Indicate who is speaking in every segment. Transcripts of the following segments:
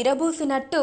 Speaker 1: విరబూసినట్టు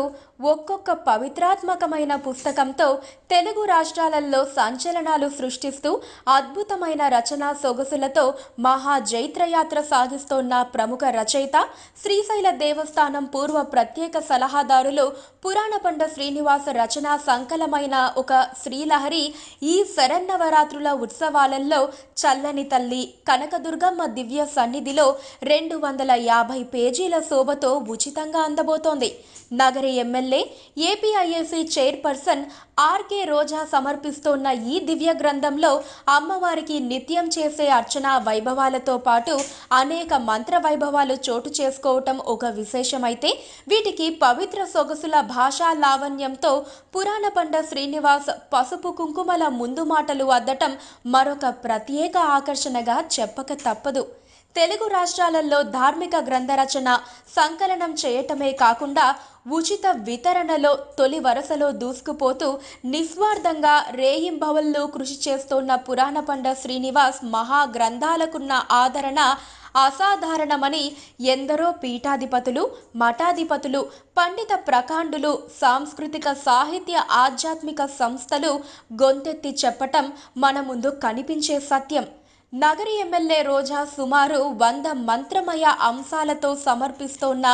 Speaker 1: ఒక్కొక్క పవిత్రాత్మకమైన పుస్తకంతో తెలుగు రాష్ట్రాలలో సంచలనాలు సృష్టిస్తూ అద్భుతమైన రచనా సొగసులతో మహా జైత్రయాత్ర సాగిస్తోన్న ప్రముఖ రచయిత శ్రీశైల దేవస్థానం పూర్వ ప్రత్యేక సలహాదారులు పురాణపండ శ్రీనివాస రచనా సంకలమైన ఒక శ్రీలహరి ఈ శరన్నవరాత్రుల ఉత్సవాలలో చల్లని తల్లి కనకదుర్గమ్మ దివ్య సన్నిధిలో రెండు వందల యాభై పేజీల శోభతో ఉచితంగా అందబోతోంది. Nagari MLA APIIC chairperson RK Roja సమర్పిస్తోన్న ఈ దివ్య గ్రంథంలో అమ్మవారికి నిత్యం చేసే అర్చన వైభవాలతో పాటు అనేక మంత్ర వైభవాలు చోటు చేసుకోవటం ఒక విశేషమైతే వీటికి పవిత్ర సొగసుల భాషా లావణ్యంతో పురాణ పండ శ్రీనివాస్ పసుపు కుంకుమల ముందు మాటలు అద్దటం మరొక ప్రత్యేక ఆకర్షణగా చెప్పక తప్పదు. తెలుగు రాష్ట్రాలలో ధార్మిక గ్రంథ రచన సంకలనం చేయటమే కాకుండా ఉచిత వితరణలో తొలి వరుసలో దూసుకుపోతూ నిస్వార్థంగా రేయింబవల్లో కృషి చేస్తోన్న పురాణ పండ శ్రీనివాస్ మహా గ్రంథాలకున్న ఆదరణ అసాధారణమని ఎందరో పీఠాధిపతులు మఠాధిపతులు పండిత ప్రకాండులు సాంస్కృతిక సాహిత్య ఆధ్యాత్మిక సంస్థలు గొంతెత్తి చెప్పటం మన ముందు కనిపించే సత్యం. నగరి ఎమ్మెల్యే రోజా సుమారు వంద మంత్రమయ అంశాలతో సమర్పిస్తోన్న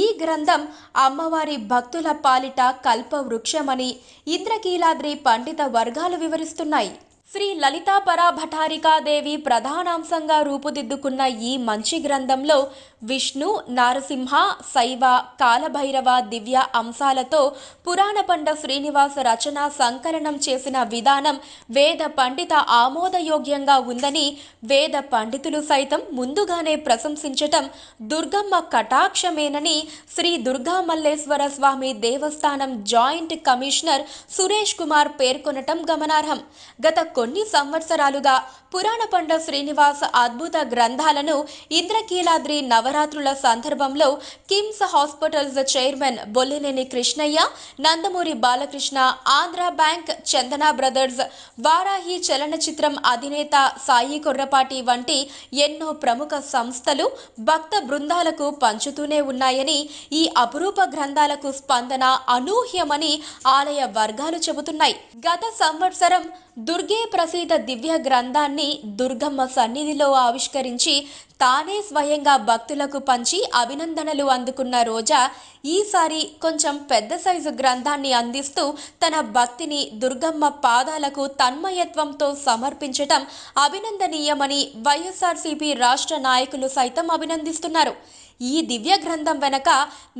Speaker 1: ఈ గ్రంథం అమ్మవారి భక్తుల పాలిట కల్పవృక్షమని ఇంద్రకీలాద్రి పండిత వర్గాలు వివరిస్తున్నాయి. శ్రీ లలితాపరా భటారికాదేవి ప్రధానాంశంగా రూపుదిద్దుకున్న ఈ మంచి గ్రంథంలో విష్ణు నారసింహ శైవ కాలభైరవ దివ్య అంశాలతో పురాణ పండ శ్రీనివాస రచన సంకలనం చేసిన విధానం వేద పండిత ఆమోదయోగ్యంగా ఉందని వేద పండితులు సైతం ముందుగానే ప్రశంసించటం దుర్గమ్మ కటాక్షమేనని శ్రీ దుర్గా మల్లేశ్వర స్వామి దేవస్థానం జాయింట్ కమిషనర్ సురేష్ కుమార్ పేర్కొనటం గమనార్హం. గత కొన్ని సంవత్సరాలుగా పురాణ పండ శ్రీనివాస అద్భుత గ్రంథాలను ఇంద్రకీలాద్రి నవరాత్రుల సందర్భంలో KIMS Hospitals chairman Bollineni Krishnaiah Nandamuri Balakrishna Andhra Bank Chandana Brothers Varahi చలనచిత్రం అధినేత సాయి కొర్రపాటి వంటి ఎన్నో ప్రముఖ సంస్థలు భక్త బృందాలకు పంచుతూనే ఉన్నాయని ఈ అపురూప గ్రంథాలకు స్పందన అనూహ్యమని ఆలయ వర్గాలు చెబుతున్నాయి. గత సంవత్సరం దుర్గే ప్రసీత దివ్య గ్రంథాన్ని దుర్గమ్మ సన్నిధిలో ఆవిష్కరించి తానే స్వయంగా భక్తులకు పంచి అభినందనలు అందుకున్న రోజా ఈసారి కొంచెం పెద్ద సైజు గ్రంథాన్ని అందిస్తూ తన భక్తిని దుర్గమ్మ పాదాలకు తన్మయత్వంతో సమర్పించటం అభినందనీయమని వైఎస్ఆర్సీపీ రాష్ట్ర నాయకులు సైతం అభినందిస్తున్నారు. ఈ దివ్య గ్రంథం వెనక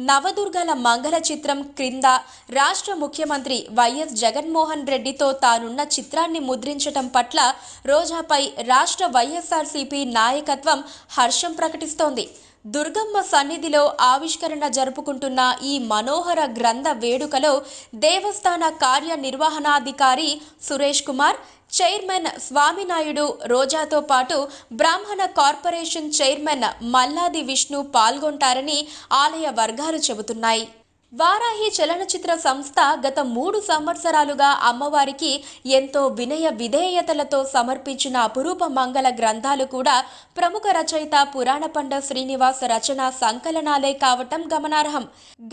Speaker 1: నవదుర్గల మంగళ చిత్రం క్రింద రాష్ట్ర ముఖ్యమంత్రి వైఎస్ జగన్మోహన్ రెడ్డితో తానున్న చిత్రాన్ని ముద్రించటం పట్ల రోజాపై రాష్ట్ర వైఎస్ఆర్సీపీ నాయకత్వం హర్షం ప్రకటిస్తోంది. దుర్గమ్మ సన్నిధిలో ఆవిష్కరణ జరుపుకుంటున్న ఈ మనోహర గ్రంథ వేడుకలో దేవస్థాన కార్యనిర్వహణాధికారి సురేష్ కుమార్ చైర్మన్ స్వామినాయుడు రోజాతో పాటు బ్రాహ్మణ కార్పొరేషన్ చైర్మన్ మల్లాది విష్ణు పాల్గొంటారని ఆలయ వర్గాలు చెబుతున్నాయి. వారాహి చలనచిత్ర సంస్థ గత మూడు సంవత్సరాలుగా అమ్మవారికి ఎంతో వినయ విధేయతలతో సమర్పించిన అపురూప మంగళ గ్రంథాలు కూడా ప్రముఖ రచయిత పురాణపండ శ్రీనివాస రచన సంకలనాలే కావటం గమనార్హం.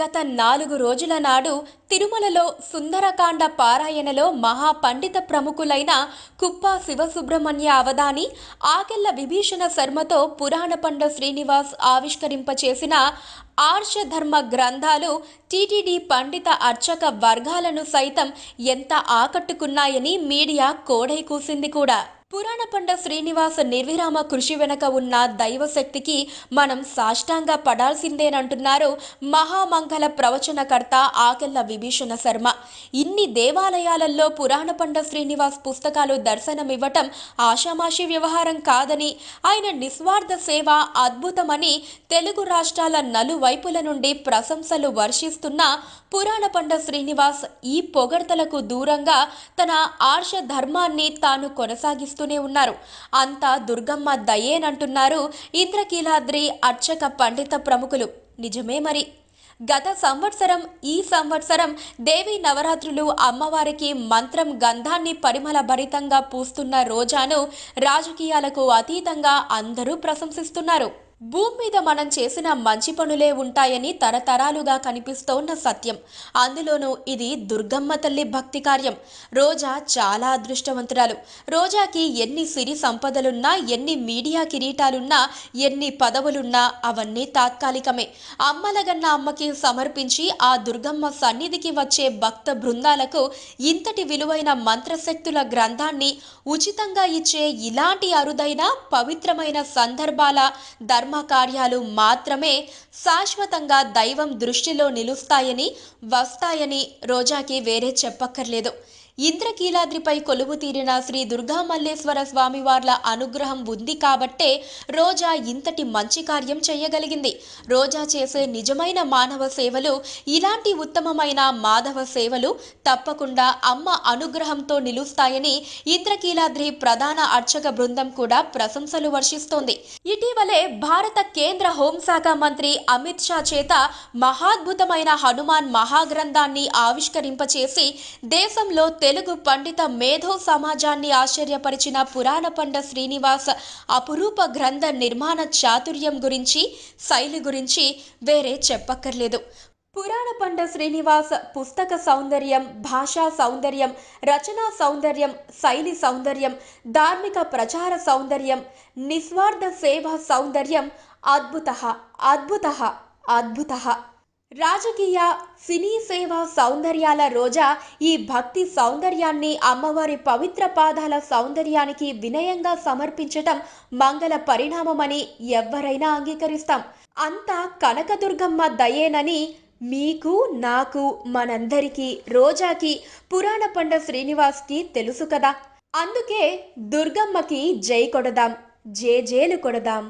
Speaker 1: గత నాలుగు రోజుల నాడు తిరుమలలో సుందరకాండ పారాయణలో మహాపండిత ప్రముఖులైన కుప్ప శివసుబ్రహ్మణ్య అవధాని ఆకెళ్ళ విభీషణ శర్మతో పురాణపండ శ్రీనివాస్ ఆవిష్కరింపచేసిన ఆర్షధర్మ గ్రంథాలు టీటీడీ పండిత అర్చక వర్గాలను సైతం ఎంత ఆకట్టుకున్నాయని మీడియా కోడై కూసింది కూడా. పురాణ పండ శ్రీనివాస నిర్విరామ కృషి వెనక ఉన్న దైవశక్తికి మనం సాష్టాంగ పడాల్సిందేనంటున్నారు మహామంగళ ప్రవచనకర్త ఆకెళ్ళ విభీషణ శర్మ. ఇన్ని దేవాలయాలలో పురాణ పండ శ్రీనివాస్ పుస్తకాలు దర్శనమివ్వటం ఆషామాషి వ్యవహారం కాదని ఆయన నిస్వార్థ సేవ అద్భుతమని తెలుగు రాష్ట్రాల నలువైపుల నుండి ప్రశంసలు వర్షిస్తున్న పురాణ పండ శ్రీనివాస్ ఈ పొగడ్తలకు దూరంగా తన ఆర్ష ధర్మాన్ని తాను చేస్తూనే ఉన్నారు. అంతా దుర్గమ్మ దయేనంటున్నారు ఇంద్రకీలాద్రి అర్చక పండిత ప్రముఖులు. నిజమే మరి. గత సంవత్సరం ఈ సంవత్సరం దేవి నవరాత్రులు అమ్మవారికి మంత్రం గంధాన్ని పరిమళ భరితంగా పూస్తున్న రోజాను రాజకీయాలకు అతీతంగా అందరూ ప్రశంసిస్తున్నారు. భూమి మీద మనం చేసిన మంచి పనులే ఉంటాయని తరతరాలుగా కనిపిస్తోన్న సత్యం. అందులోనూ ఇది దుర్గమ్మ తల్లి భక్తి కార్యం. రోజా చాలా అదృష్టవంతురాలు. రోజాకి ఎన్ని సిరి సంపదలున్నా ఎన్ని మీడియా కిరీటాలున్నా ఎన్ని పదవులున్నా అవన్నీ తాత్కాలికమే. అమ్మలగన్న అమ్మకి సమర్పించి ఆ దుర్గమ్మ సన్నిధికి వచ్చే భక్త బృందాలకు ఇంతటి విలువైన మంత్రశక్తుల గ్రంథాన్ని ఉచితంగా ఇచ్చే ఇలాంటి అరుదైన పవిత్రమైన సందర్భాల ధర్మ కార్యాలు మాత్రమే శాశ్వతంగా దైవం దృష్టిలో నిలుస్తాయని వస్తాయని రోజాకి వేరే చెప్పక్కర్లేదు. ఇంద్రకీలాద్రిపై కొలువు తీరిన శ్రీ దుర్గా మల్లేశ్వర స్వామివార్ల అనుగ్రహం ఉంది కాబట్టే రోజా ఇంతటి మంచి కార్యం చేయగలిగింది. రోజా చేసే నిజమైన మానవ సేవలు ఇలాంటి ఉత్తమమైన మాధవ సేవలు తప్పకుండా అమ్మ అనుగ్రహంతో నిలుస్తాయని ఇంద్రకీలాద్రి ప్రధాన అర్చక బృందం కూడా ప్రశంసలు వర్షిస్తోంది. ఇటీవలే భారత కేంద్ర హోంశాఖ మంత్రి అమిత్ షా చేత మహాద్భుతమైన హనుమాన్ మహాగ్రంథాన్ని ఆవిష్కరింపచేసి దేశంలో తెలుగు పండిత మేధో సమాజాన్ని ఆశ్చర్యపరిచిన పురాణ పండ శ్రీనివాస్ అపురూప గ్రంథ నిర్మాణ చాతుర్యం గురించి శైలి గురించి వేరే చెప్పక్కర్లేదు. పురాణ పండ శ్రీనివాస్ పుస్తక సౌందర్యం భాషా సౌందర్యం రచనా సౌందర్యం శైలి సౌందర్యం ధార్మిక ప్రచార సౌందర్యం నిస్వార్థ సేవ సౌందర్యం అద్భుత అద్భుత అద్భుత. రాజకీయ సినీ సేవ సౌందర్యాల రోజా ఈ భక్తి సౌందర్యాన్ని అమ్మవారి పవిత్ర పాదాల సౌందర్యానికి వినయంగా సమర్పించటం మంగళ పరిణామమని ఎవ్వరైనా అంగీకరిస్తాం. అంతా కనకదుర్గమ్మ దయేనని మీకు నాకు మనందరికీ రోజాకి పురాణ పండ శ్రీనివాస్కి తెలుసు కదా. అందుకే దుర్గమ్మకి జై కొడదాం జేజేలు కొడదాం.